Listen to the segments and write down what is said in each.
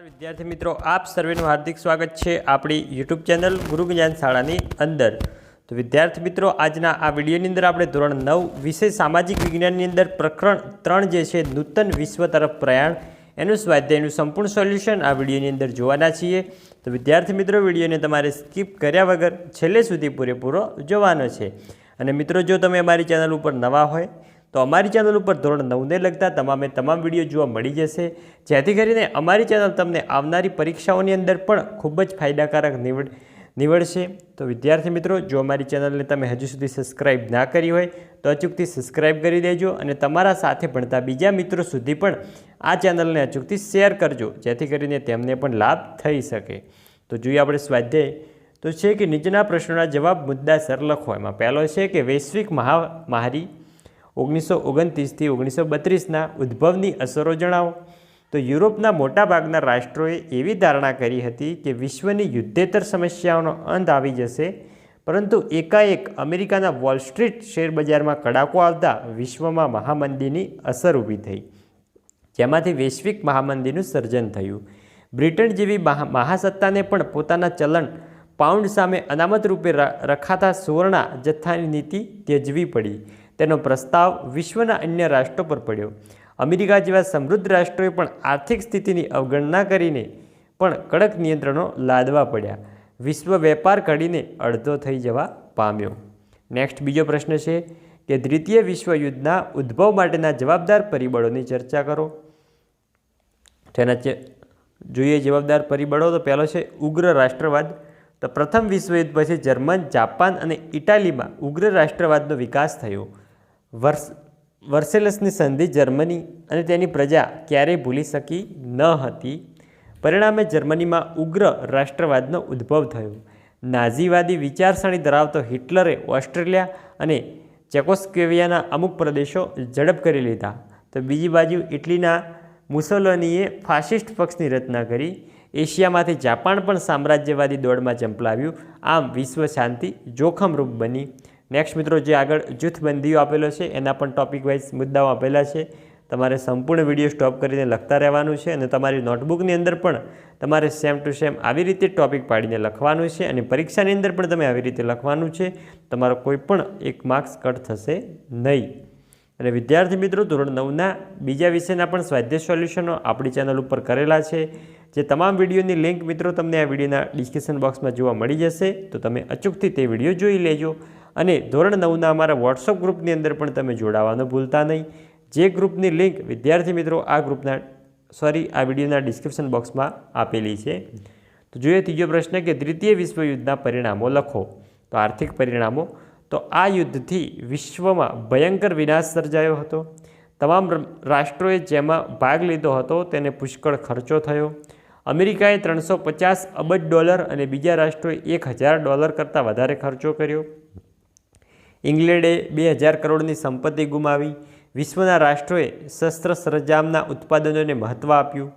વિદ્યાર્થી મિત્રો, આપ સર્વેનું હાર્દિક સ્વાગત છે આપણી યુટ્યુબ ચેનલ ગુરુ જ્ઞાન શાળાની અંદર. તો વિદ્યાર્થી મિત્રો, આજના આ વિડીયોની અંદર આપણે ધોરણ નવ વિષય સામાજિક વિજ્ઞાનની અંદર પ્રકરણ ત્રણ જે છે, નૂતન વિશ્વ તરફ પ્રયાણ, એનું સ્વાધ્યાયનું સંપૂર્ણ સોલ્યુશન આ વિડીયોની અંદર જોવાના છીએ. તો વિદ્યાર્થી મિત્રો, વિડીયોને તમારે સ્કીપ કર્યા વગર છેલ્લે સુધી પૂરેપૂરો જોવાનો છે. અને મિત્રો, જો તમે અમારી ચેનલ ઉપર નવા હોય તો અમારી ચેનલ ઉપર ધોરણ નવને લગતા તમામે તમામ વીડિયો જોવા મળી જશે. જેથી કરીને અમારી ચેનલ તમને આવનારી પરીક્ષાઓની અંદર પણ ખૂબ જ ફાયદાકારક નીવડ, નીવડશે. તો વિદ્યાર્થી મિત્રો, જો અમારી ચેનલને તમે હજુ સુધી સબસ્ક્રાઇબ ના કરી હોય, તો અચૂકથી સબસ્ક્રાઇબ કરી દેજો અને તમારા સાથે ભણતા બીજા મિત્રો સુધી પણ આ ચેનલને અચૂકથી શેર કરજો, જેથી કરીને તેમને પણ લાભ થઈ શકે. તો જોઈએ આપણે સ્વાધ્યાય. તો છે કે નીચેના પ્રશ્નોના જવાબ મુદ્દાસર લખો એમાં પહેલો છે કે વૈશ્વિક મહામારી ઓગણીસો ઓગણત્રીસથી ઓગણીસો બત્રીસના ઉદ્ભવની અસરો જણાવો. તો યુરોપના મોટાભાગના રાષ્ટ્રોએ એવી ધારણા કરી હતી કે વિશ્વની યુદ્ધેતર સમસ્યાઓનો અંત આવી જશે, પરંતુ એકાએક અમેરિકાના વોલ સ્ટ્રીટ શેરબજારમાં કડાકો આવતા વિશ્વમાં મહામંદીની અસર ઊભી થઈ. જેમાંથી વૈશ્વિક મહામંદીનું સર્જન થયું. બ્રિટન જેવી મહા, મહાસત્તાને પણ પોતાના ચલણ પાઉન્ડ સામે અનામત રૂપે રખાતા સુવર્ણા જથ્થાની નીતિ ત્યજવી પડી. તેનો પ્રસ્તાવ વિશ્વના અન્ય રાષ્ટ્રો પર પડ્યો. અમેરિકા જેવા સમૃદ્ધ રાષ્ટ્રોએ પણ આર્થિક સ્થિતિની અવગણના કરીને પણ કડક નિયંત્રણો લાદવા પડ્યા. વિશ્વ વેપાર ઘડીને અડધો થઈ જવા પામ્યો. નેક્સ્ટ બીજો પ્રશ્ન છે કે દ્વિતીય વિશ્વયુદ્ધના ઉદ્ભવ માટેના જવાબદાર પરિબળોની ચર્ચા કરો. તેના જોઈએ જવાબદાર પરિબળો તો પહેલો છે ઉગ્ર રાષ્ટ્રવાદ. તો પ્રથમ વિશ્વયુદ્ધ પછી જર્મન, જાપાન અને ઇટાલીમાં ઉગ્ર રાષ્ટ્રવાદનો વિકાસ થયો. વર્ષ વર્સેલસની સંધિ જર્મની અને તેની પ્રજા ક્યારેય ભૂલી શકી ન હતી. પરિણામે જર્મનીમાં ઉગ્ર રાષ્ટ્રવાદનો ઉદ્ભવ થયો. નાઝીવાદી વિચારસરણી ધરાવતો હિટલરે ઓસ્ટ્રેલિયા અને ચેકોસ્કેવિયાના અમુક પ્રદેશો ઝડપ કરી લીધા. તો બીજી બાજુ ઇટલીના મુસોલોનીએ ફાસિસ્ટ પક્ષની રચના કરી. એશિયામાંથી જાપાન પણ સામ્રાજ્યવાદી દોડમાં ચંપલાવ્યું. આમ વિશ્વ શાંતિ જોખમરૂપ બની. નેક્સ્ટ મિત્રો, જે આગળ જૂથબંધીઓ આપેલો છે, એના પણ ટોપિક વાઇઝ મુદ્દાઓ આપેલા છે. તમારે સંપૂર્ણ વીડિયો સ્ટોપ કરીને લખતા રહેવાનું છે અને તમારી નોટબુકની અંદર પણ તમારે સેમ ટુ સેમ આવી રીતે ટોપિક પાડીને લખવાનું છે અને પરીક્ષાની અંદર પણ તમે આવી રીતે લખવાનું છે. તમારો કોઈ પણ એક માર્ક્સ કટ થશે નહીં. અને વિદ્યાર્થી મિત્રો, ધોરણ નવના બીજા વિષયના પણ સ્વાધ્યાય સોલ્યુશનો આપણી ચેનલ ઉપર કરેલા છે. જે તમામ વિડીયોની લિંક મિત્રો, તમને આ વિડીયોના ડિસ્ક્રિપ્શન બોક્સમાં જોવા મળી જશે. તો તમે અચૂકથી તે વીડિયો જોઈ લેજો. અને ધોરણ નવના અમારા વોટ્સઅપ ગ્રુપની અંદર પણ તમે જોડાવાનું ભૂલતા નહીં. જે ગ્રુપની લિંક વિદ્યાર્થી મિત્રો આ ગ્રુપના, સોરી, આ વિડીયોના ડિસ્ક્રિપ્શન બોક્સમાં આપેલી છે. તો જોઈએ ત્રીજો પ્રશ્ન કે દ્વિતીય વિશ્વયુદ્ધના પરિણામો લખો. તો આર્થિક પરિણામો. તો આ યુદ્ધથી વિશ્વમાં ભયંકર વિનાશ સર્જાયો હતો. તમામ રાષ્ટ્રોએ જેમાં ભાગ લીધો હતો તેને પુષ્કળ ખર્ચો થયો. અમેરિકાએ ત્રણસો પચાસ અબજ ડોલર અને બીજા રાષ્ટ્રોએ એક હજાર ડોલર કરતાં વધારે ખર્ચો કર્યો. ઇંગ્લેન્ડે બે હજાર કરોડની સંપત્તિ ગુમાવી. વિશ્વના રાષ્ટ્રોએ શસ્ત્ર સરંજામના ઉત્પાદનોને મહત્ત્વ આપ્યું.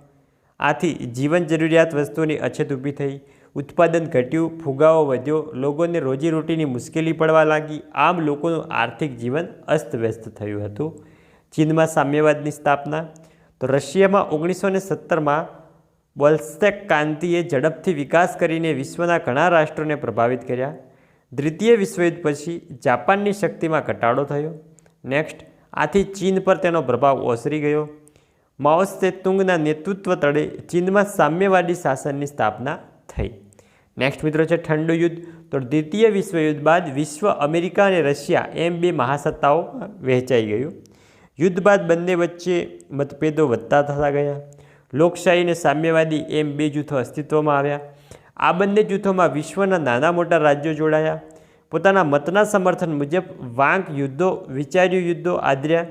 આથી જીવન જરૂરિયાત વસ્તુઓની અછત ઊભી થઈ. ઉત્પાદન ઘટ્યું, ફુગાવો વધ્યો, લોકોને રોજીરોટીની મુશ્કેલી પડવા લાગી. આમ લોકોનું આર્થિક જીવન અસ્તવ્યસ્ત થયું હતું. ચીનમાં સામ્યવાદની સ્થાપના. તો રશિયામાં ઓગણીસો ને સત્તરમાં બોલ્સ્ટેક કાંતિએ ઝડપથી વિકાસ કરીને વિશ્વના ઘણા રાષ્ટ્રોને પ્રભાવિત કર્યા. દ્વિતીય વિશ્વયુદ્ધ પછી જાપાનની શક્તિમાં ઘટાડો થયો. નેક્સ્ટ આથી ચીન પર તેનો પ્રભાવ ઓસરી ગયો. માઓસ્તે તુંગના નેતૃત્વ તળે ચીનમાં સામ્યવાદી શાસનની સ્થાપના થઈ. નેક્સ્ટ મિત્રો છે ઠંડુ યુદ્ધ. તો દ્વિતીય વિશ્વયુદ્ધ બાદ વિશ્વ અમેરિકા અને રશિયા એમ બે મહાસત્તાઓ વહેંચાઈ ગયું. યુદ્ધ બાદ બંને વચ્ચે મતભેદો વધતા થતા ગયા. લોકશાહી અને સામ્યવાદી એમ બે જૂથો અસ્તિત્વમાં આવ્યા. આ બંને જૂથોમાં વિશ્વના નાના મોટા રાજ્યો જોડાયા. પોતાના મતના સમર્થન મુજબ વાંક યુદ્ધો, વિચાર્યું યુદ્ધો આદર્યા.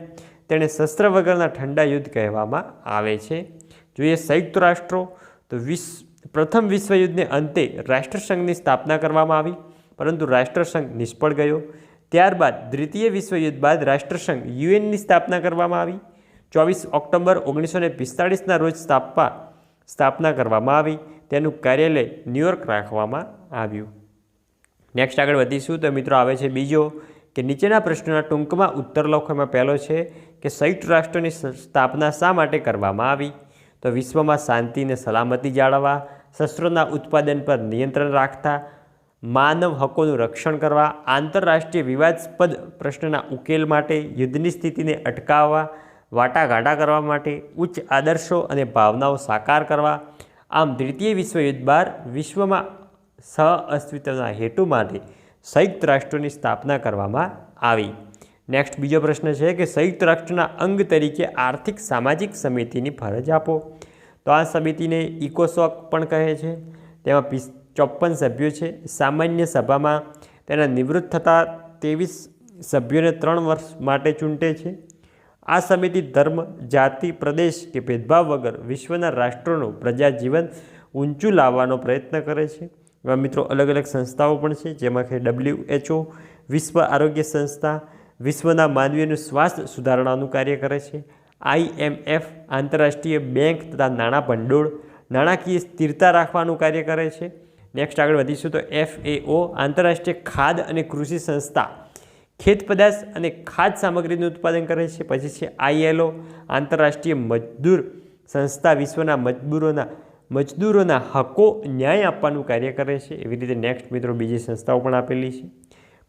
તેણે શસ્ત્ર વગરના ઠંડા યુદ્ધ કહેવામાં આવે છે. જોઈએ સંયુક્ત રાષ્ટ્રો, તો વિશ્વ પ્રથમ વિશ્વયુદ્ધને અંતે રાષ્ટ્રસંઘની સ્થાપના કરવામાં આવી, પરંતુ રાષ્ટ્રસંઘ નિષ્ફળ ગયો. ત્યારબાદ દ્વિતીય વિશ્વયુદ્ધ બાદ રાષ્ટ્રસંઘ યુએનની સ્થાપના કરવામાં આવી. ચોવીસ ઓક્ટોબર ઓગણીસો પિસ્તાળીસના રોજ સ્થાપવા, સ્થાપના કરવામાં આવી. તેનું કાર્યાલય ન્યુયોર્ક રાખવામાં આવ્યું. નેક્સ્ટ આગળ વધીશું તો મિત્રો આવે છે બીજો કે નીચેના પ્રશ્નોના ટૂંકમાં ઉત્તર લખવામાં પહેલો છે કે સંયુક્ત રાષ્ટ્રની સ્થાપના શા માટે કરવામાં આવી? તો વિશ્વમાં શાંતિ અને સલામતી જાળવવા, શસ્ત્રોના ઉત્પાદન પર નિયંત્રણ રાખતા, માનવ હકોનું રક્ષણ કરવા, આંતરરાષ્ટ્રીય વિવાદસ્પદ પ્રશ્નના ઉકેલ માટે, યુદ્ધની સ્થિતિને અટકાવવા, વાટાઘાટા કરવા માટે, ઉચ્ચ આદર્શો અને ભાવનાઓ સાકાર કરવા આમ દ્વિતીય વિશ્વયુદ્ધ બાદ વિશ્વમાં સહ અસ્તિત્વના હેતુ માટે સંયુક્ત રાષ્ટ્રોની સ્થાપના કરવામાં આવી. નેક્સ્ટ બીજો પ્રશ્ન છે કે સંયુક્ત રાષ્ટ્રના અંગ તરીકે આર્થિક સામાજિક સમિતિની ફરજ આપો. તો આ સમિતિને ઇકોસોક પણ કહે છે. તેમાં પિસ ચોપન સભ્યો છે. સામાન્ય સભામાં તેના નિવૃત્ત થતા ત્રેવીસ સભ્યોને ત્રણ વર્ષ માટે ચૂંટે છે. આ સમિતિ ધર્મ, જાતિ, પ્રદેશ કે ભેદભાવ વગર વિશ્વના રાષ્ટ્રોનું પ્રજા જીવન ઊંચું લાવવાનો પ્રયત્ન કરે છે. એવા મિત્રો અલગ અલગ સંસ્થાઓ પણ છે, જેમાં કે ડબલ્યુએચઓ વિશ્વ આરોગ્ય સંસ્થા, વિશ્વના માનવીયનું સ્વાસ્થ્ય સુધારણાનું કાર્ય કરે છે આઈએમએફ આંતરરાષ્ટ્રીય બેંક તથા નાણાં ભંડોળ, નાણાકીય સ્થિરતા રાખવાનું કાર્ય કરે છે. નેક્સ્ટ આગળ વધીશું તો એફએઓ આંતરરાષ્ટ્રીય ખાદ અને કૃષિ સંસ્થા ખેત પદાર્થ અને ખાદ્ય સામગ્રીનું ઉત્પાદન કરે છે. પછી છે આઈએલઓ, આંતરરાષ્ટ્રીય મજદૂર સંસ્થા વિશ્વના મજદૂરોના મજદૂરોના હકો ન્યાય આપવાનું કાર્ય કરે છે. એવી રીતે નેક્સ્ટ મિત્રો બીજી સંસ્થાઓ પણ આપેલી છે.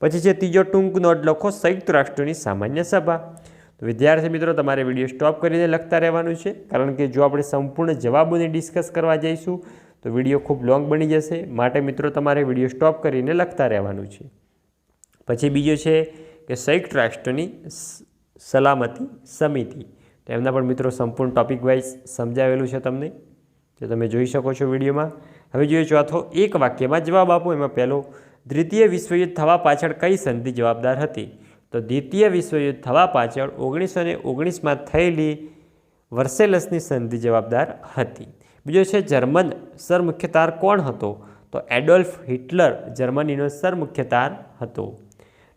પછી છે ત્રીજો ટૂંક નોટ લખો, સંયુક્ત રાષ્ટ્રોની સામાન્ય સભા. તો વિદ્યાર્થી મિત્રો, તમારે વીડિયો સ્ટોપ કરીને લખતા રહેવાનું છે. કારણ કે જો આપણે સંપૂર્ણ જવાબોને ડિસ્કસ કરવા જઈશું, તો વીડિયો ખૂબ લોંગ બની જશે. માટે મિત્રો, તમારે વીડિયો સ્ટોપ કરીને લખતા રહેવાનું છે. પછી બીજો છે કે સંયુક્ત રાષ્ટ્રની સલામતી સમિતિ. તો એમના પણ મિત્રો સંપૂર્ણ ટોપિક વાઇઝ સમજાવેલું છે તમને. જે તમે જોઈ શકો છો વિડીયોમાં. હવે જોઈએ ચોથો એક વાક્યમાં જવાબ આપો. એમાં પહેલો, દ્વિતીય વિશ્વયુદ્ધ થવા પાછળ કઈ સંધિ જવાબદાર હતી? તો દ્વિતીય વિશ્વયુદ્ધ થવા પાછળ ઓગણીસો ને ઓગણીસમાં થયેલી વર્સેલસની સંધિ જવાબદાર હતી. બીજો છે, જર્મન સરમુખ્યતાર કોણ હતો? તો એડોલ્ફ હિટલર જર્મનીનો સરમુખ્યતાર હતો.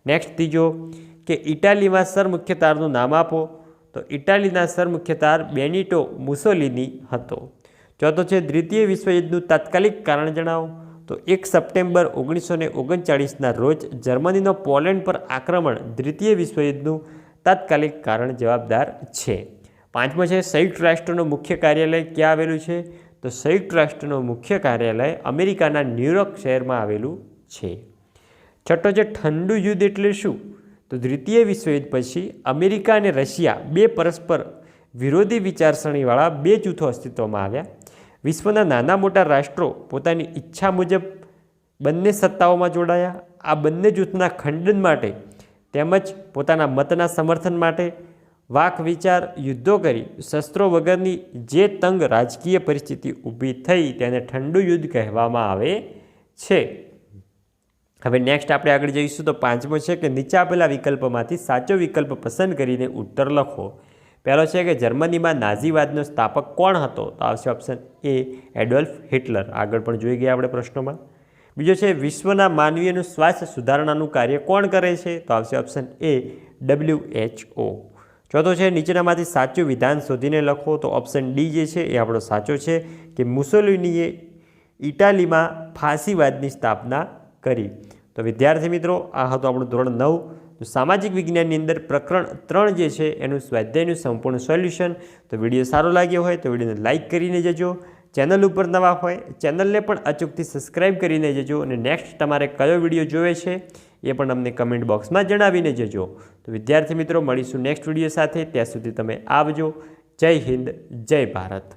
નેક્સ્ટ ત્રીજો, કે ઇટાલીમાં સરમુખ્યતારનું નામ આપો. તો ઇટાલીના સરમુખ્યતાર બેનિટો મુસોલિની હતો. ચોથો છે, દ્વિતીય વિશ્વયુદ્ધનું તાત્કાલિક કારણ જણાવો. તો એક સપ્ટેમ્બર ઓગણીસો ને ઓગણચાળીસના રોજ જર્મનીનો પોલેન્ડ પર આક્રમણ દ્વિતીય વિશ્વયુદ્ધનું તાત્કાલિક કારણ જવાબદાર છે. પાંચમો છે, સંયુક્ત રાષ્ટ્રનું મુખ્ય કાર્યાલય ક્યાં આવેલું છે? તો સંયુક્ત રાષ્ટ્રનું મુખ્ય કાર્યાલય અમેરિકાના ન્યુયોર્ક શહેરમાં આવેલું છે. છઠ્ઠો છે, ઠંડુ યુદ્ધ એટલે શું? તો દ્વિતીય વિશ્વયુદ્ધ પછી અમેરિકા અને રશિયા બે પરસ્પર વિરોધી વિચારસરણીવાળા બે જૂથો અસ્તિત્વમાં આવ્યા. વિશ્વના નાના મોટા રાષ્ટ્રો પોતાની ઈચ્છા મુજબ બંને સત્તાઓમાં જોડાયા. આ બંને જૂથના ખંડન માટે તેમજ પોતાના મતના સમર્થન માટે વાક વિચાર યુદ્ધો કરી શસ્ત્રો વગરની જે તંગ રાજકીય પરિસ્થિતિ ઊભી થઈ તેને ઠંડુ યુદ્ધ કહેવામાં આવે છે. હવે નેક્સ્ટ આપણે આગળ જઈશું તો પાંચમો છે કે નીચે આપેલા વિકલ્પમાંથી સાચો વિકલ્પ પસંદ કરીને ઉત્તર લખો. પહેલો છે કે જર્મનીમાં નાઝીવાદનો સ્થાપક કોણ હતો? તો આવશે ઓપ્શન એ એડોલ્ફ હિટલર. આગળ પણ જોઈ ગયા આપણે પ્રશ્નોમાં. બીજો છે, વિશ્વના માનવીયનું સ્વાસ્થ્ય સુધારણાનું કાર્ય કોણ કરે છે? તો આવશે option A W H O. ચોથો છે, નીચેનામાંથી સાચું વિધાન શોધીને લખો. તો ઓપ્શન ડી જે છે, એ આપણો સાચો છે કે મુસોલિનીએ ઇટાલીમાં ફાંસીવાદની સ્થાપના કરી. તો વિદ્યાર્થી મિત્રો, આ હતું આપણું ધોરણ નવ. સામાજિક વિજ્ઞાનની અંદર પ્રકરણ ત્રણ જે છે, એનું સ્વાધ્યાયનું સંપૂર્ણ સોલ્યુશન. તો વીડિયો સારો લાગ્યો હોય તો વિડીયોને લાઇક કરીને જજો. ચેનલ ઉપર નવા હોય, ચેનલને પણ અચૂકથી સબસ્ક્રાઇબ કરીને જજો અને નેક્સ્ટ તમારે કયો વીડિયો જોવે છે, એ પણ અમને કમેન્ટ બોક્સમાં જણાવીને જજો. તો વિદ્યાર્થી મિત્રો, મળીશું નેક્સ્ટ વીડિયો સાથે. ત્યાં સુધી તમે આવજો. જય હિન્દ, જય ભારત.